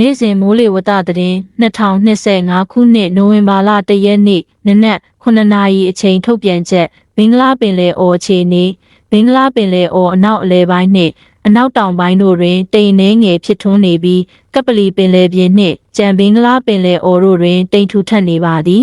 နေ့စဉ်မိုးလေဝသသတင်း2025ခုနှစ်နိုဝင်ဘာလ1ရက်နေ့နနက်9နာရီအချိန်ထုတ်ပြန်ချက်ဘင်္ဂလားပင်လယ်အော်အခြေအနေဘင်္ဂလားပင်လယ်အော်အနောက်အလဲပိုင်းနှင့်အနောက်တောင်ပိုင်းတို့တွင်တိမ်နှဲငယ်ဖြစ်ထွန်းနေပြီးကပလီပင်လယ်ပြင်နှင့်ကြံဘင်္ဂလားပင်လယ်အော်တို့တွင်တိမ်ထူထပ်နေပါသည်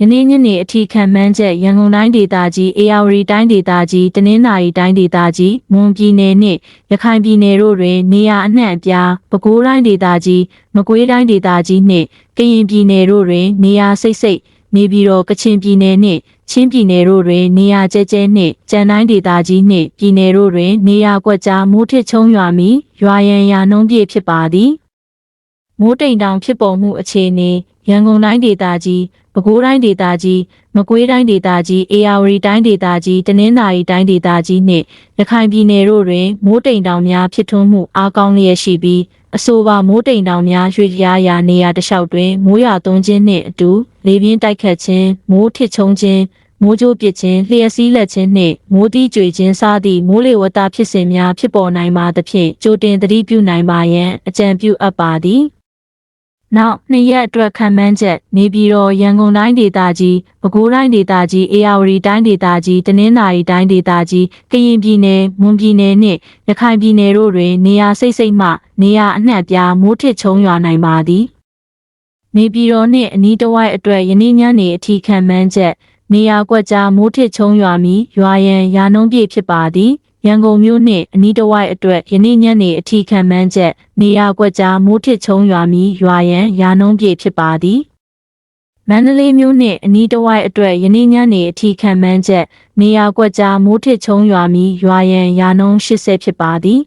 ယနေ့ညနေအထီးခံမှန်းချက်ရန်ကုန်တိုင်းဒေသကြီးအေရဝတီတိုင်းဒေသကြီးတနင်္သာရီတိုင်းဒေသကြီးမွန်ပြည်နယ်နှင့်ရခိုင်ပြည်နယ်တို့တွင် နေရာအနှံ့အပြားပဲခူးတိုင်းဒေသကြီးမကွေးတိုင်းဒေသကြီးနှင့်ကရင်ပြည်နယ်တို့တွင် နေရာစိတ်စိတ်နေပြည်တော်ကချင်ပြည်နယ်နှင့်ချင်းပြည်နယ်တို့တွင် နေရာကျဲကျဲနှင့်ကြံတိုင်းဒေသကြီးနှင့်ပြည်နယ်တို့တွင် နေရာကွက်ကြားမိုးထစ်ချုံရွာမီရွာရန်ရာနှုံးပြည့်ဖြစ်ပါသည်မိုးတိမ်တောင်ဖြစ်ပေါ်မှုအခြေအနေ ရန်ကုန်တိုင်းဒေသကြီးပဲခူးတိုင်းဒေသကြီးမကွေးတိုင်းဒေသကြီးအေရဝတီတိုင်းဒေသကြီးတနင်္သာရီတိုင်းဒေသကြီးနှင့်ရခိုင်ပြည်နယ်တို့တွင်မိုးတိမ်တောင်များဖြစ်ထွန်းမှုအားကောင်းလျက်ရှိပြီးအဆိုပါမိုးတိမ်တောင်များရွှေ့လျားရာနေရာတစ်လျှောက်တွင်မိုးရွာသွန်းခြင်းနှင့်အတူလေပြင်းတိုက်ခတ်ခြင်းမိုးထစ်ချုံခြင်းမိုးကြိုးပစ်ခြင်းလျှက်စီးလက်ခြင်းနှင့်မိုးတိကျွေခြင်းစသည့်မိုးလေဝသဖြစ်စဉ်များဖြစ်ပေါ်နိုင်ပါသဖြင့်ကြိုတင်သတိပြုနိုင်ပါရန်အကြံပြုအပ်ပါသည် နောက်နှစ်ရက်အတွက်ခံမှန်းချက်နေပြည်တော်ရန်ကုန်တိုင်းဒေသကြီးပဲခူးတိုင်းဒေသကြီးအေရဝတီတိုင်းဒေသကြီးတနင်္သာရီတိုင်းဒေသကြီးကရင်ပြည်နယ်မွန်ပြည်နယ်နှင့်ရခိုင်ပြည်နယ်တို့တွင်နေရာစိတ်စိတ်မှနေရာအနှံ့အပြားမိုးထစ်ချုံရွာနိုင်ပါသည်နေပြည်တော်နှင့်အနီးတစ်ဝိုက်အတွက်ယနေ့ညနေအထိခံမှန်းချက်နေရာကွက်ကြားမိုးထစ်ချုံရွာမီရွာရန်ရာနှုံးပြည့်ဖြစ်ပါသည် ရန်ကုန်မြို့နှင့်အနီးတစ်ဝိုက်အတွက်ယနေ့ညနေအထိခံမှန်းချက်နေရာကွက်ကြားမိုးထစ်ချုံရွာမီရွာရန်ရာနှုံးပြည့်ဖြစ်ပါသည်မန္တလေးမြို့နှင့်အနီးတစ်ဝိုက်အတွက်ယနေ့ညနေအထိခံမှန်းချက်နေရာကွက်ကြားမိုးထစ်ချုံရွာမီရွာရန်ရာနှုံး80ဖြစ်ပါသည်